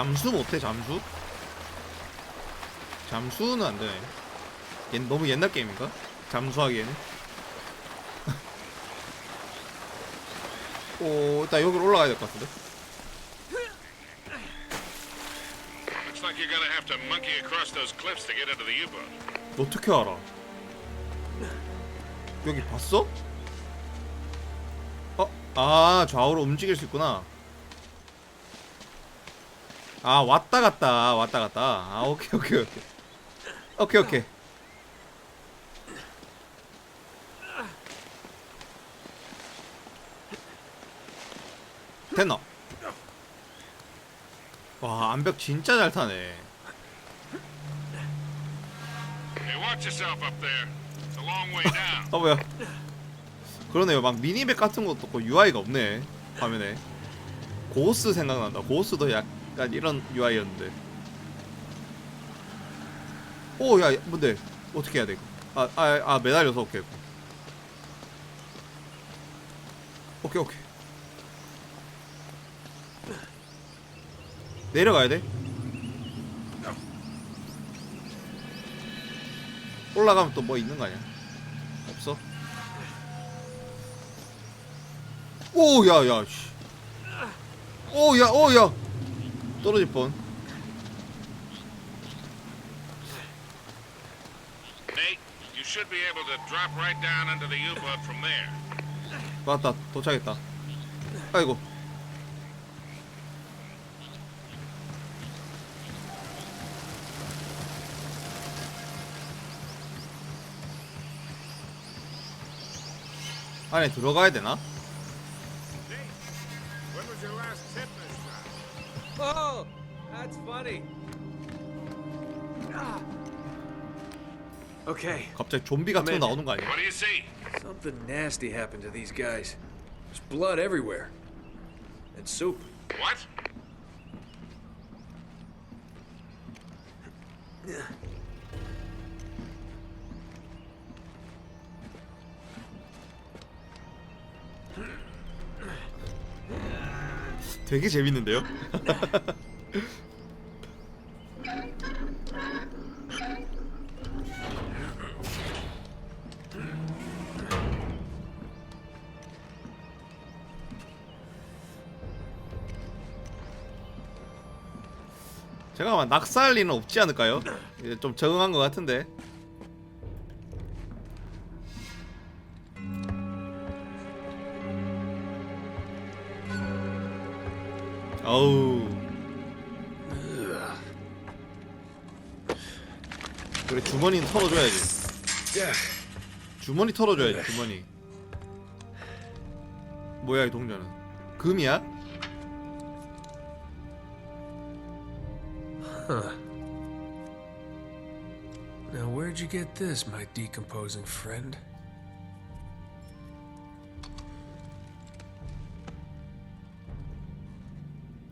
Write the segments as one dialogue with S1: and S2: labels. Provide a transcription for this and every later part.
S1: 잠수 못해 잠수? 잠수는 안 되네. 옛, 너무 옛날 게임인가? 잠수하기에는. 오, 일단 여기로 올라가야 될 것 같은데.
S2: Looks like you're gonna have to monkey across those cliffs to get into the U-boat.
S1: 너 어떻게 알아? 여기 봤어? 어? 아 좌우로 움직일 수 있구나. 아 왔다 갔다 왔다 갔다. 아 오케이 오케이 오케이 오케이 오케이. 됐나? 와 암벽 진짜 잘 타네. 아 뭐야 그러네요 막 미니맵 같은 것도 없고 UI가 없네 화면에 고스 생각난다 고스도 약 간 이런 UI였는데. 오야 뭔데? 어떻게 해야 돼 이거? 아아 아, 매달려서 오케이. 오케이 오케이. 내려가야 돼? 올라가면 또 뭐 있는 거 아니야? 없어? 오, 야, 야, 씨. 오, 야, 오, 야. 떨어질 뻔.
S2: Nate, you should be able to drop right down into the U-boat from there.
S1: 맞다, 도착했다. 아이고. 안에 들어가야 되나?
S3: Oh, that's funny. Ah. Okay,
S1: 갑자기 좀비 같은 거
S3: Man.
S1: 나오는 거 아니야?
S2: What do you see?
S3: something nasty happened to these guys. There's blood everywhere. And soup.
S2: What?
S1: 되게 재밌는데요? 제가 아마 낙사할 리는 없지 않을까요? 이제 좀 적응한 것 같은데 그래 주머니는 털어줘야지. 주머니 털어줘야지 주머니 뭐야 이 동전은 금이야?
S3: Huh. Now, where'd you get this, my decomposing friend?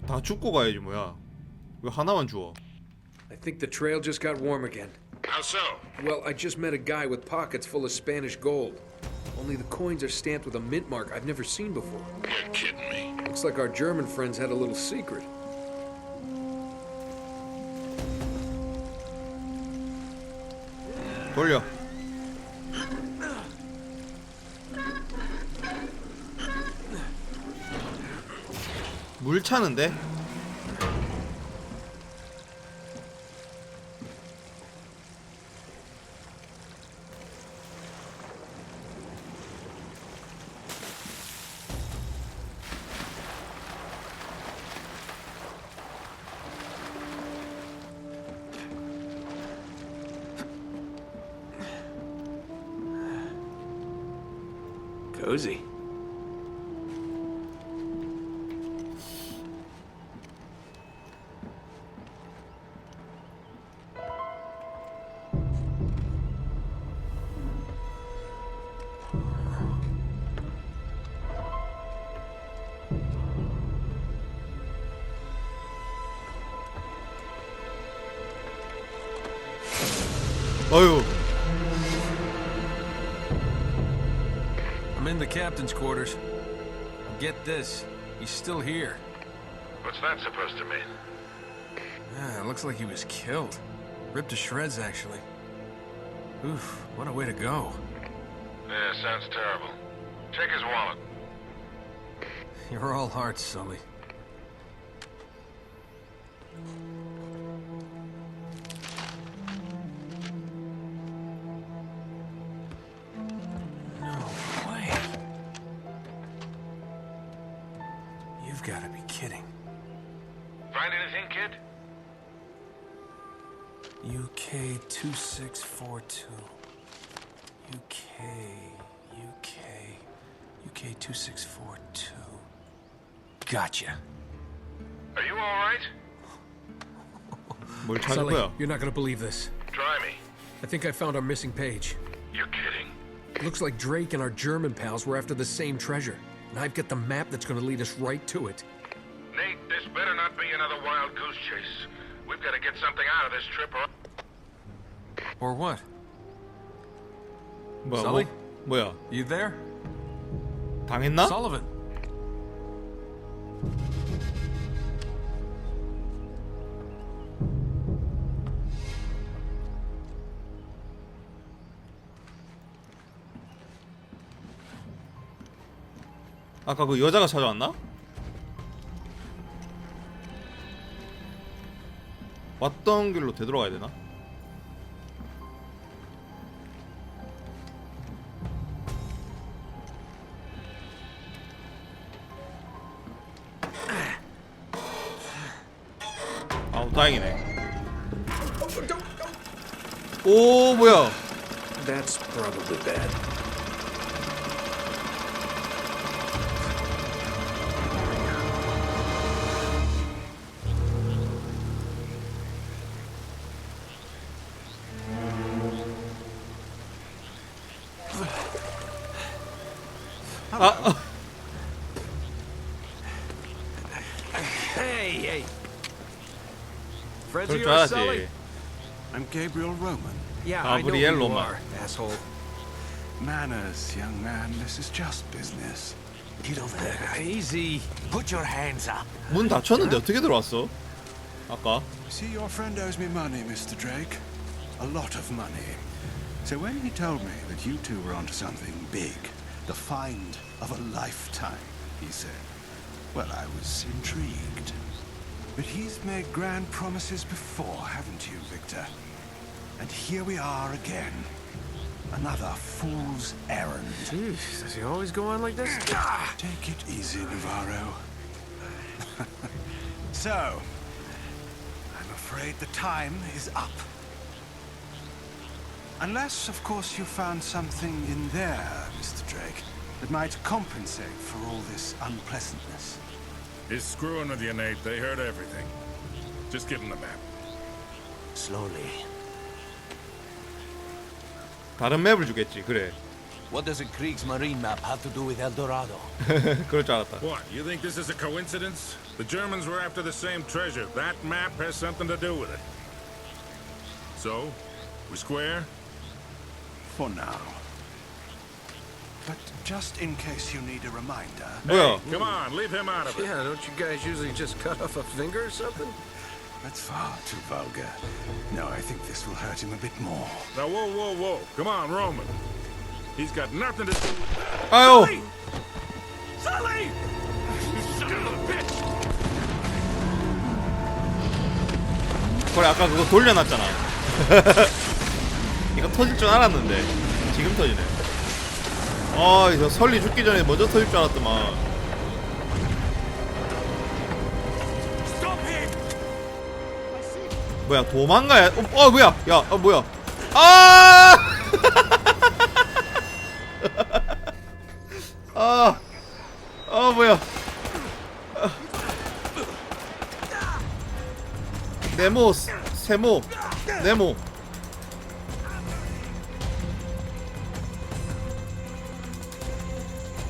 S1: 다 죽고 가야지 뭐야 왜 하나만 주워
S3: I think the trail just got warm again.
S2: How so?
S3: Well, I just met a guy with pockets full of Spanish gold. Only the coins are stamped with a mint mark I've never seen before.
S2: You're kidding me.
S3: Looks like our German friends had a little secret.
S1: 돌려 물 차는데? 어휴
S4: I'm in the captain's quarters. Get this. He's still here.
S2: What's that supposed to mean?
S3: Yeah, it looks like he was killed. Ripped to shreds, actually. Oof, what a way to go.
S4: Yeah, sounds terrible. Check his wallet.
S3: You're all hearts, Sully. K2642. Gotcha.
S4: Are you alright?
S1: 뭘 찾은
S2: Sully,
S1: 거야?
S2: you're not gonna believe this.
S4: Try me.
S2: I think I found our missing page.
S4: You're kidding.
S2: Looks like Drake and our German pals were after the same treasure. And I've got the map that's gonna lead us right to it.
S4: Nate, this better not be another wild goose chase. We've got to get something out of this trip or...
S3: Or what?
S1: Well,
S3: Sully?
S1: well,
S3: You there?
S1: 당했나? 아까 그 여자가 찾아왔나? 왔던 길로 되돌아가야 되나?
S2: That's probably bad.
S1: 아, 아
S3: Hey, hey. Friends
S1: 그럴
S3: of
S1: 줄
S3: yours, Sully?
S1: 알았지.
S5: I'm Gabriel Roman.
S3: Yeah, I know who
S1: Gabriel
S3: you
S1: Roman.
S3: are, asshole.
S5: Manners, young man. This is just business.
S3: Get over there. Easy. Put your hands up.
S1: 문 닫혔는데 어떻게 들어왔어? 아까
S5: See, your friend owes me money, Mr. Drake. A lot of money. So when he told me that you two were onto something big, the find of a lifetime, he said, well, I was intrigued. But he's made grand promises before, haven't you, Victor? And here we are again. Another fool's errand.
S3: Jeez, does he always go on like this? Ah!
S5: Take it easy, Navarro. so, I'm afraid the time is up. Unless, of course, you found something in there, Mr. Drake, that might compensate for all this unpleasantness.
S4: He's screwing with you, Nate. They heard everything. Just give him the map.
S6: Slowly.
S1: 다른 맵을 주겠지. 그래.
S6: What does a Kriegsmarine map have to do with El Dorado?
S1: 그럴 줄 알았다.
S4: What, you think this is a coincidence? The Germans were after the same treasure. That map has something to do with it. So, we square?
S5: For now. But just in case you need a reminder,
S1: 뭐야?
S4: Come on, leave him out of it.
S3: Yeah, don't you guys usually just cut off a finger or something?
S5: That's far too vulgar. No, I think this will hurt him a bit more.
S4: Now, whoa, whoa, whoa. Come on, Roman. He's got nothing to do with
S1: 아유.
S4: Sully! You son of a bitch!
S1: 그래 아까 그거 돌려놨잖아. 이거 터질 줄 알았는데 지금 터지네. 아, 이거 설리 죽기 전에 먼저 터질 줄 알았더만. 뭐야 도망가야? 어, 어 뭐야? 야, 어 뭐야? 아! 아, 아 뭐야? 네모, 스- 세모, 네모.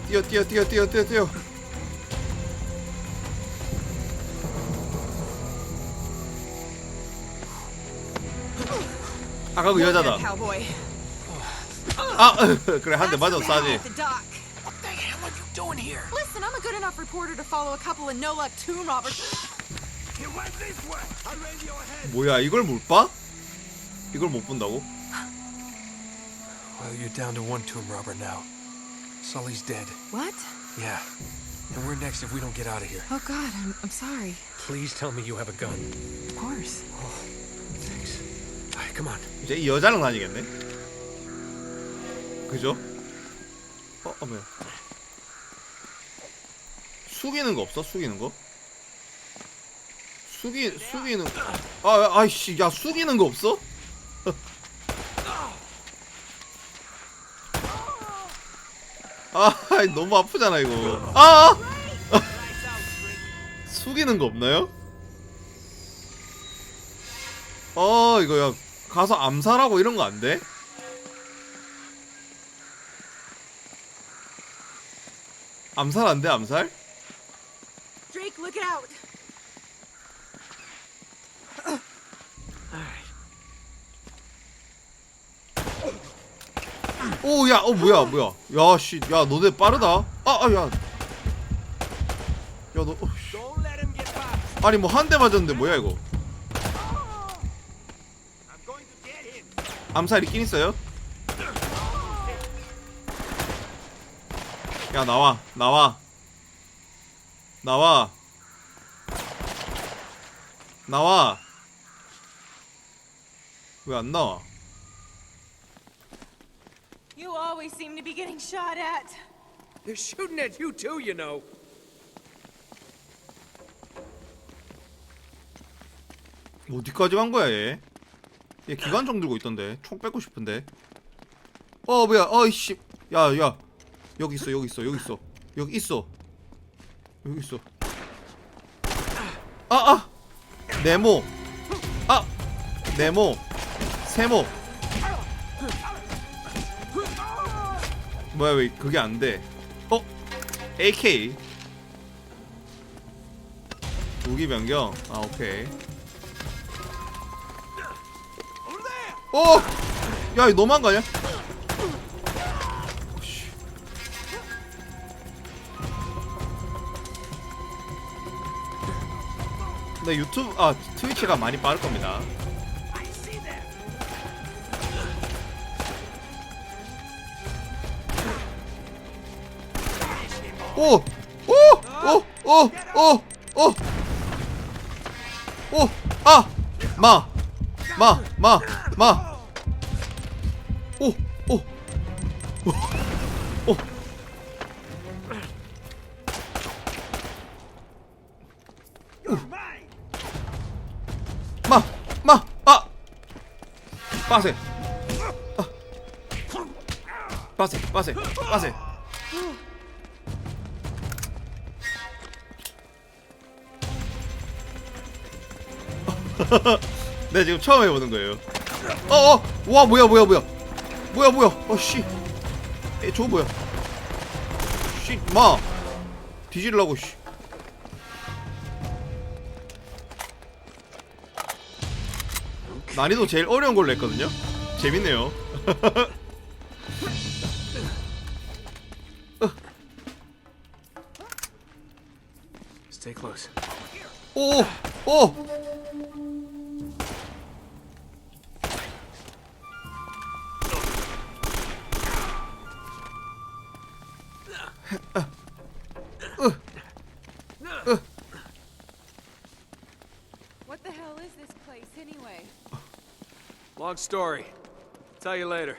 S1: 뛰어, 뛰어, 뛰어, 뛰어, 뛰어, 뛰어. 아까 그 여자다.
S7: Cowboy.
S1: 아, 그래 한 대 맞아 싸지.
S7: At the dock.
S6: What the hell are you doing here?
S7: Listen, I'm a good enough reporter to follow a couple of no-luck tomb robbers.
S6: Get
S1: 뭐야 이걸 못 봐? 이걸 못 본다고?
S4: Well, you're down to one tomb robber now. Sully's dead.
S7: What?
S4: Yeah. And we're next if we don't get out of here.
S7: Oh God, I'm, I'm sorry.
S4: Please tell me you have a gun.
S7: Of course.
S4: Thanks. On.
S1: 이제 이 여자랑 다니겠네. 그죠? 어, 어 뭐야? 숙이는 거 없어? 숙이는 거? 숙이 숙이는 아 아, 아이씨 야 숙이는 거 없어? 아 너무 아프잖아 이거 아 숙이는 거 없나요? 어 이거 야 가서 암살하고 이런 거 안 돼? 암살 안 돼 암살?
S7: Drake, look out!
S1: 오, 야, 어, 뭐야, 뭐야. 야, 씨, 야, 너네 빠르다. 아, 아, 야. 야, 너, 어, 씨. 아니, 뭐, 한 대 맞았는데, 뭐야, 이거. 암살 있긴 있어요? 야, 나와, 나와. 나와. 나와. 왜 안 나와?
S7: You always seem to be getting shot at.
S3: They're shooting at you too, you know.
S1: 어디까지 간 거야 얘? 얘 기관총 들고 있던데. 총 뺏고 싶은데. 어 뭐야. 어이씨. 야야. 여기 있어 여기 있어 여기 있어. 여기 있어. 여기 있어. 아아. 네모. 아. 네모. 세모. 뭐야 왜 그게 안돼? 어? AK 무기 변경. 아 오케이 어! 야, 이거 너무한 거 아니야? 씨. 근데 유튜브, 아, 트위치가 많이 빠를 겁니다. 오! 오! 오! 오! 오! 오! 오! 아! 마! 마! 마! 마! 오! 오! 오! 오! 마! 마! 아! 빠세! 아! 빠세! 빠세! 빠세! 네 지금 처음 해보는 거예요. 어어 와 뭐야 뭐야 뭐야 뭐야 뭐야 어씨 저 뭐야 씨마 뒤질라고 씨 난이도 제일 어려운 걸로 했거든요. 재밌네요.
S4: Stay close.
S1: 오! 오!
S3: Story. Tell you later.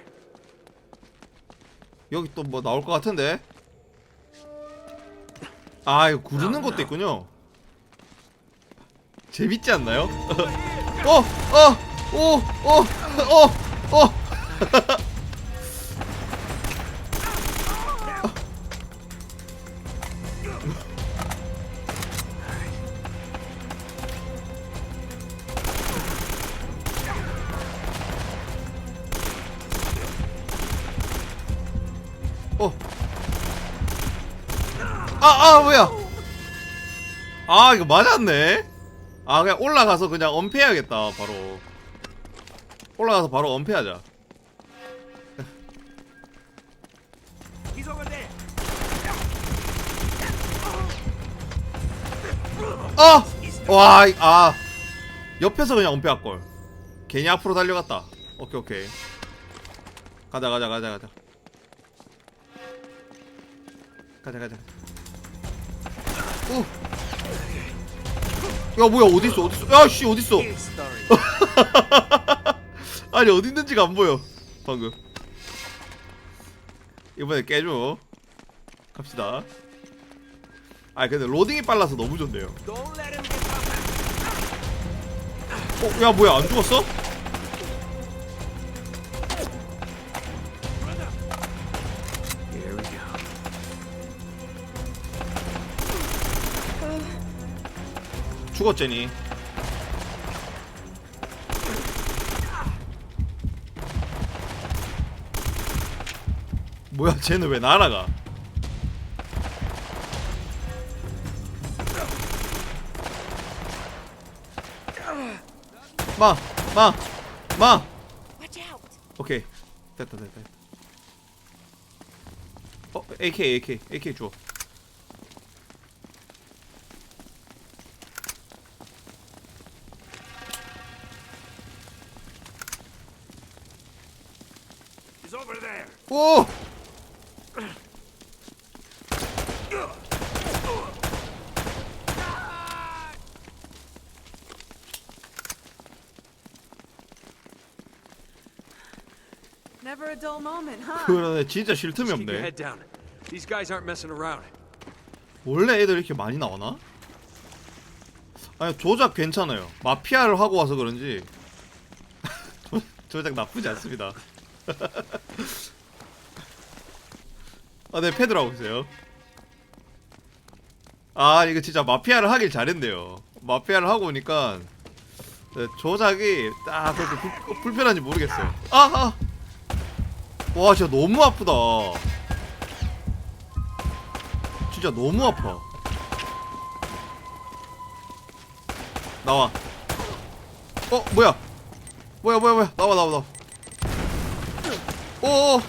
S1: 여기 또 뭐 나올 것 같은데? 아 이거 구르는 것도 있군요. 재밌지 않나요? 어! 어! 오! 어! 어! 어! 아, 아, 뭐야! 아, 이거 맞았네? 아, 그냥 올라가서 그냥 엄폐해야겠다, 바로. 올라가서 바로 엄폐하자. 아! 와, 이- 아 옆에서 그냥 엄폐할 걸. 괜히 앞으로 달려갔다. 오케이 오케이. 가자 가자 가자 가자. 가자 가자. 오. 야 뭐야 어디 있어? 야씨 어디 있어? 아니 어디 있는지가 안 보여. 방금. 이번에 깨줘. 갑시다. 아 근데 로딩이 빨라서 너무 좋네요. 어, 야 뭐야 안 죽었어? 죽었제니. 뭐야 쟤는 왜 날아가? 마, 마, 마. 오케이 됐다 됐다. 됐다. 어, AK AK AK 줘. 오!
S7: Never a dull moment, huh?
S1: 그러네 진짜 쉴 틈이
S3: Keep your
S1: 없네.
S3: head down. These guys aren't messing around.
S1: 원래 애들 이렇게 많이 나오나? 아니 조작 괜찮아요. 마피아를 하고 와서 그런지 조- 조작 나쁘지 않습니다. 아, 네 패드로 하고 있어요. 아, 이거 진짜 마피아를 하길 잘했네요. 마피아를 하고 오니까 네, 조작이 딱 그렇게 불, 불편한지 모르겠어요. 아, 아, 와, 진짜 너무 아프다. 진짜 너무 아파. 나와. 어, 뭐야? 뭐야, 뭐야, 뭐야? 나와, 나와, 나와. 오,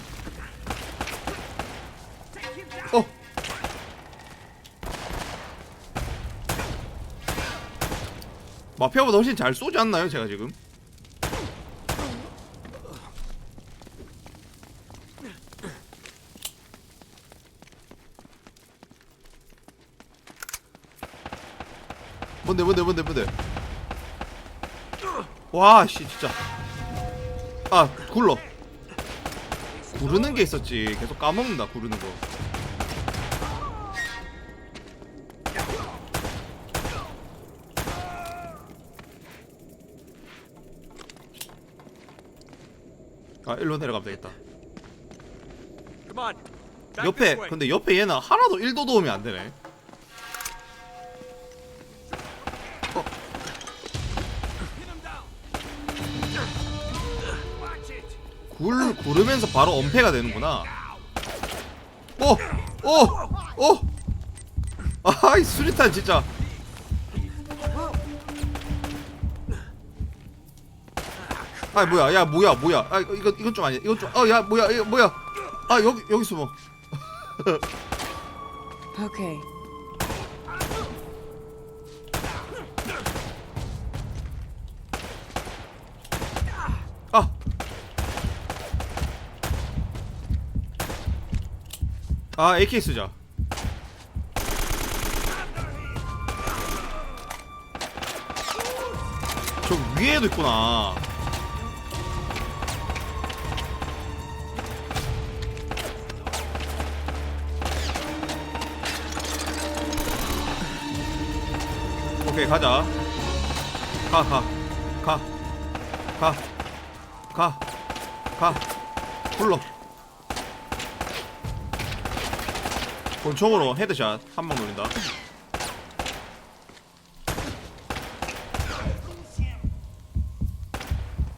S1: 마피아보다 훨씬 잘 쏘지 않나요, 제가 지금? 뭔데, 뭔데, 뭔데, 뭔데? 와, 씨, 진짜. 아, 굴러. 구르는 게 있었지. 계속 까먹는다, 구르는 거. 아, 일로 내려가면 되겠다. 옆에. 근데 옆에 얘는 하나도 1도 도움이 안 되네. 어. 굴, 구르면서 바로 엄폐가 되는구나. 오! 오! 오! 아이, 수리탄 진짜. 아 뭐야 야 뭐야 뭐야 아 이거 이건 좀 아니야 이건 좀어야 뭐야 이거 뭐야 아 여기 여기 숨어
S7: Okay.
S1: 아. 아, AK 쓰자. 저 위에도 있구나. 오케이, 가자. 가, 가. 가. 가. 가. 가. 불러. 권총으로 헤드샷 한 방 노린다.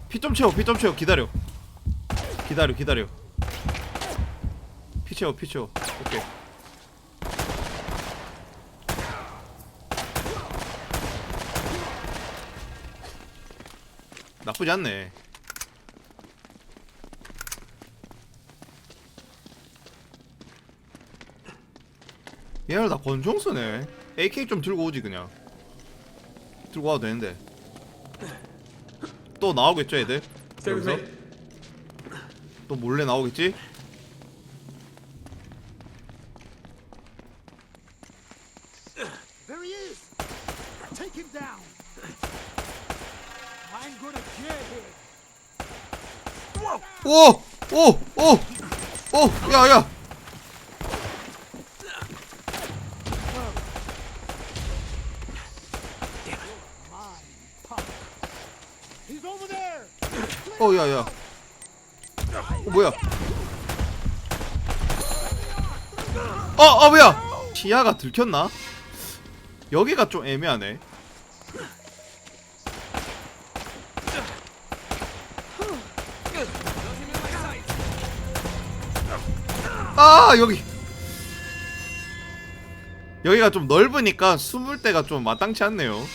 S1: 피 좀 채워, 피 좀 채워. 기다려. 기다려, 기다려. 피 채워, 피 채워. 오케이. 나쁘지 않네. 얘들 다 권총 쓰네. AK 좀 들고 오지 그냥. 들고 와도 되는데 또 나오겠죠 애들 여기서 또 몰래 나오겠지 오! 오! 오! 오! 야, 야! 어, 야, 야. 어, 뭐야? 어, 어, 뭐야? 시야가 들켰나? 여기가 좀 애매하네. 아, 여기. 여기가 좀 넓으니까 숨을 데가 좀 마땅치 않네요.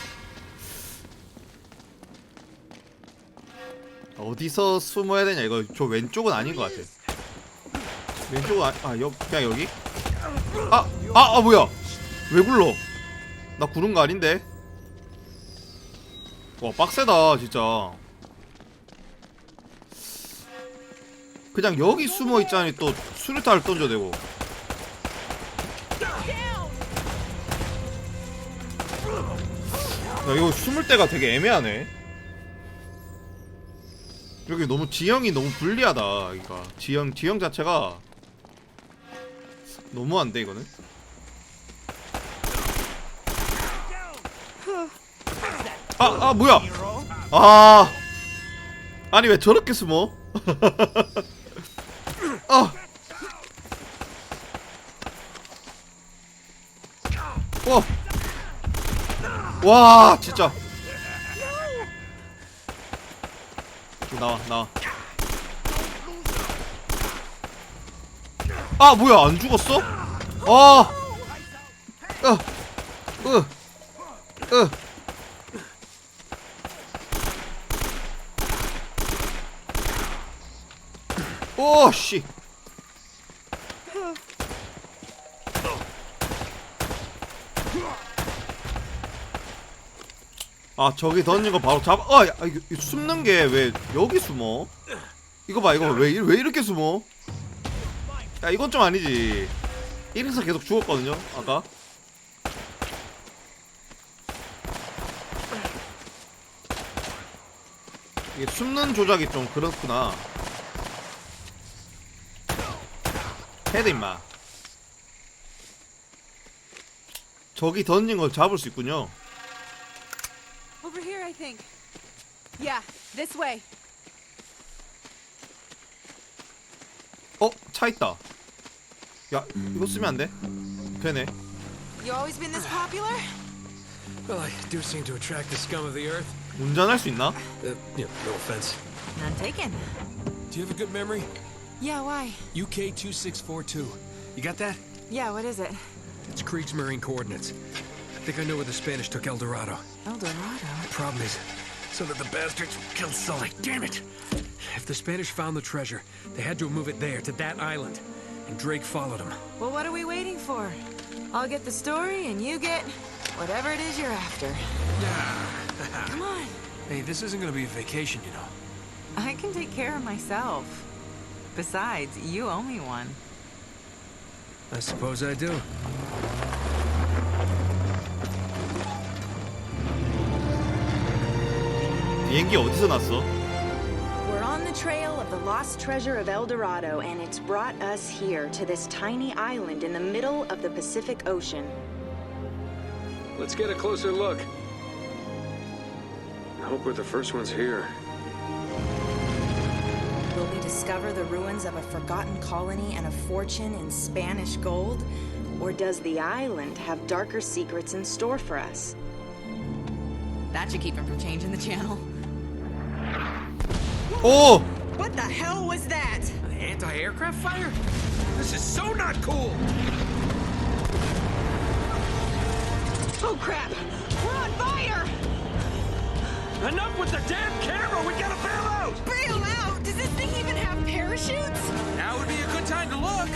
S1: 어디서 숨어야 되냐? 이거 저 왼쪽은 아닌 것 같아. 왼쪽은 아, 아 여, 그냥 여기? 아 아 아, 아, 뭐야? 왜 굴러? 나 구른 거 아닌데? 와 빡세다 진짜. 그냥 여기 숨어 있자니 또 수류탄을 던져대고. 야 이거 숨을 때가 되게 애매하네. 여기 너무 지형이 너무 불리하다 이거. 지형 지형 자체가 너무한데 이거는. 아아 뭐야? 아. 아니 왜 저렇게 숨어 와. 와 진짜 나와 나와 아 뭐야 안 죽었어? 아 어, 으, 으. 오, 씨. 아, 저기 던진 거 바로 잡아. 아, 야, 이거, 이거 숨는 게 왜 여기 숨어? 이거 봐, 이거 왜, 이- 왜 이렇게 숨어? 야, 이건 좀 아니지. 이래서 계속 죽었거든요, 아까. 이게 숨는 조작이 좀 그렇구나. 헤드 임마. 저기 던진 걸 잡을 수 있군요.
S7: Over here, I think. Yeah, this way.
S1: 어, 차 있다. 야, 이거 쓰면 안 돼? 되네.
S7: You always been this popular?
S4: Well, I do seem to attract the scum of the earth.
S1: 운전할 수 있나?
S4: Uh, yeah, no offense.
S7: None taken.
S4: Do you have a good memory?
S7: Yeah, why?
S4: UK 2642. You got that?
S7: Yeah, what is it?
S3: It's Kriegsmarine coordinates. I think I know where the Spanish took El Dorado.
S7: El Dorado.
S3: The problem is, so that the bastards killed Sully. Damn it! If the Spanish found the treasure, they had to move it there, to that island. And Drake followed them.
S7: Well, what are we waiting for? I'll get the story, and you get whatever it is you're after. Come on.
S3: Hey, this isn't gonna be a vacation, you know.
S7: I can take care of myself. Besides, you owe me one.
S3: I suppose I do.
S1: 비행기 어디서 났어?
S8: We're on the trail of the lost treasure of El Dorado, and it's brought us here to this tiny island in the middle of the Pacific Ocean.
S3: Let's get a closer look. I hope we're the first ones here.
S8: Will we discover the ruins of a forgotten colony and a fortune in Spanish gold? Or does the island have darker secrets in store for us?
S7: That should keep him from changing the channel.
S1: 오!
S7: What the hell was that?
S3: An anti-aircraft fire? This is so not cool!
S7: Oh crap! We're on fire!
S3: Enough with the damn camera! We gotta bail out!
S7: Bail out! Does this thing even have parachutes?
S3: Now would be a good time to look!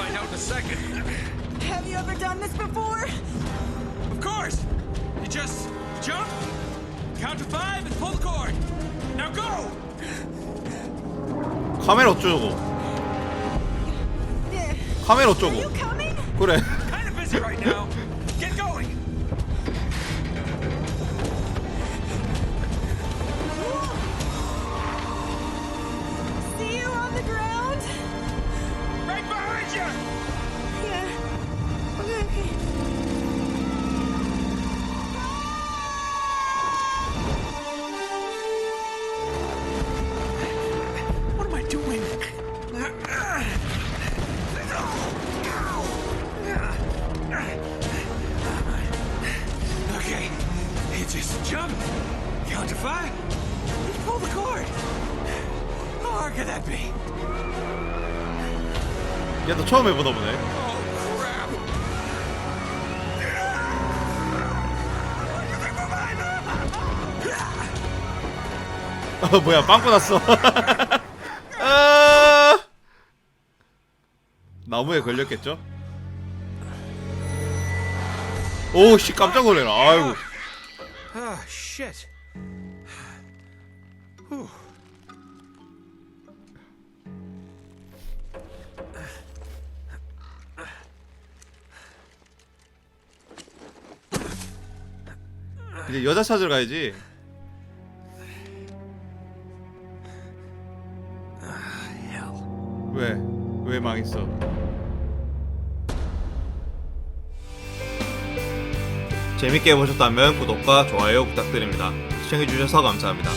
S3: find out in a second.
S7: Have you ever done this before?
S3: Of course! You just jump, count to five, and pull the cord. Now go!
S1: 카메라 어쩌고 카메라 어쩌고 Are
S7: you coming?
S1: 그래
S7: Yeah. Okay, okay.
S3: What am I doing? Okay, just jump, count to five, and pull the cord. How hard could that be?
S1: 얘도 처음 해보다 보네. 아 뭐야 빵꾸 났어 아 나무에 걸렸겠죠? 오씨 깜짝 놀래라 아이고
S3: Ah, shit.
S1: 이제 여자 찾으러 가야지 왜? 왜 망했어? 재밌게 보셨다면 구독과 좋아요 부탁드립니다. 시청해주셔서 감사합니다.